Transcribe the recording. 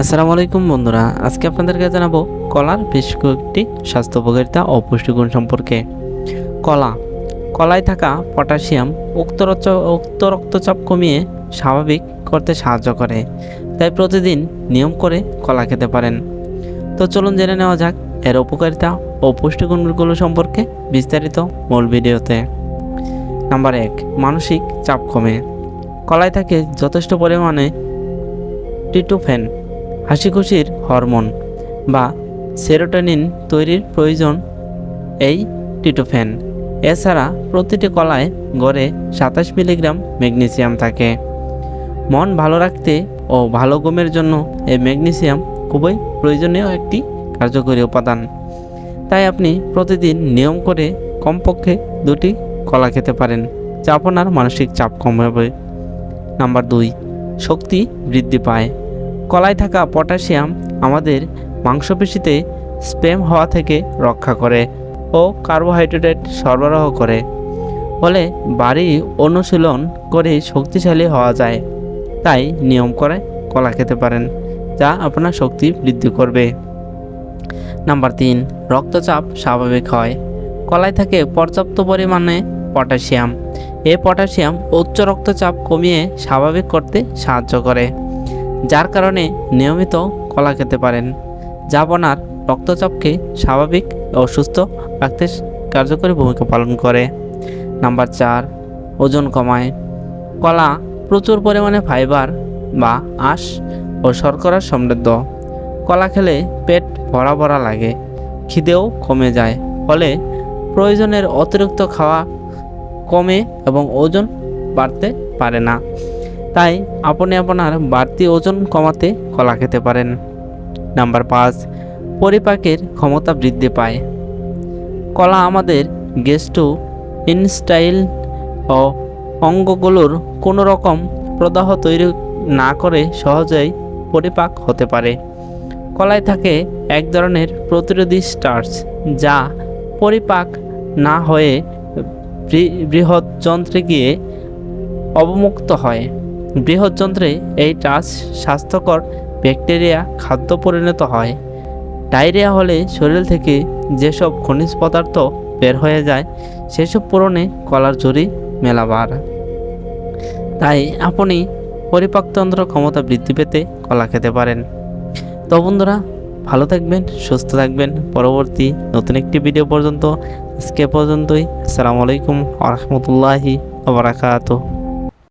আসসালামু আলাইকুম বন্ধুরা, আজকে আপনাদেরকে জানাব কলার বেশ কয়েকটি স্বাস্থ্য উপকারিতা ও পুষ্টিগুণ সম্পর্কে। কলা, কলায় থাকা পটাশিয়াম উক্ত উক্ত রক্তচাপ কমিয়ে স্বাভাবিক করতে সাহায্য করে, তাই প্রতিদিন নিয়ম করে কলা খেতে পারেন। তো চলুন জেনে নেওয়া যাক এর উপকারিতা ও পুষ্টিগুণগুলো সম্পর্কে বিস্তারিত মূল ভিডিওতে। নাম্বার এক, মানসিক চাপ কমে। কলায় থাকে যথেষ্ট পরিমাণে টিটোফেন হাসি খুশির হরমোন বা সেরোটোনিন তৈরির প্রয়োজন এই টিটোফেন এছাড়া প্রতিটি কলায় গড়ে সাতাশ মিলিগ্রাম ম্যাগনেসিয়াম থাকে। মন ভালো রাখতে ও ভালো গমের জন্য এই ম্যাগনেসিয়াম খুবই প্রয়োজনীয় একটি কার্যকরী উপাদান। তাই আপনি প্রতিদিন নিয়ম করে কমপক্ষে দুটি কলা খেতে পারেন, যা আপনার মানসিক চাপ কমাবে। নাম্বার দুই, শক্তি বৃদ্ধি পায়। কলায় থাকা পটাশিয়াম আমাদের মাংসপেশিতে স্প্যাম হওয়া থেকে রক্ষা করে ও কার্বোহাইড্রেট সরবরাহ করে। ফলে বাড়ি অনুশীলন করে শক্তিশালী হওয়া যায়। তাই নিয়ম করে কলা খেতে পারেন, যা আপনার শক্তি বৃদ্ধি করবে। নাম্বার তিন, রক্তচাপ স্বাভাবিক হয়। কলায় থাকে পর্যাপ্ত পরিমাণে পটাশিয়াম। এই পটাশিয়াম উচ্চ রক্তচাপ কমিয়ে স্বাভাবিক করতে সাহায্য করে। যার কারণে নিয়মিত কলা খেতে পারেন। যা আপনার রক্তচাপকে স্বাভাবিক ও সুস্থ রাখতে কার্যকরী ভূমিকা পালন করে। নাম্বার চার, ওজন কমায়। কলা প্রচুর পরিমাণে ফাইবার বা আঁশ ও শর্করা সমৃদ্ধ। কলা খেলে পেট ভরা ভরা লাগে, খিদেও কমে যায়, ফলে প্রয়োজনের অতিরিক্ত খাওয়া কমে এবং ওজন বাড়তে পারে না। তাই আপনি আপনার বাড়তি ওজন কমাতে কলা খেতে পারেন। নাম্বার পাঁচ, পরিপাকের ক্ষমতা বৃদ্ধি পায়। কলা আমাদের গেস্টু, ইনস্টাইল ও অঙ্গগুলোর কোনো রকম প্রদাহ তৈরি না করে সহজেই পরিপাক হতে পারে। কলায় থাকে এক ধরনের প্রতিরোধী স্টার্চ যা পরিপাক না হয়ে বৃহৎ যন্ত্রে গিয়ে অবমুক্ত হয়। বৃহৎ যন্ত্রে এই টাচ স্বাস্থ্যকর ব্যাকটেরিয়া খাদ্য পরিণত হয়। ডায়রিয়া হলে শরীর থেকে যেসব খনিজ পদার্থ বের হয়ে যায়, সেসব পূরণে কলার জুড়ি মেলাবার। তাই আপনি পরিপাকতন্ত্র ক্ষমতা বৃদ্ধি পেতে কলা খেতে পারেন। তো বন্ধুরা, ভালো থাকবেন, সুস্থ থাকবেন। পরবর্তী নতুন একটি ভিডিও পর্যন্ত, আজকে পর্যন্তই। আসসালামু আলাইকুম আ রহমতুল্লাহি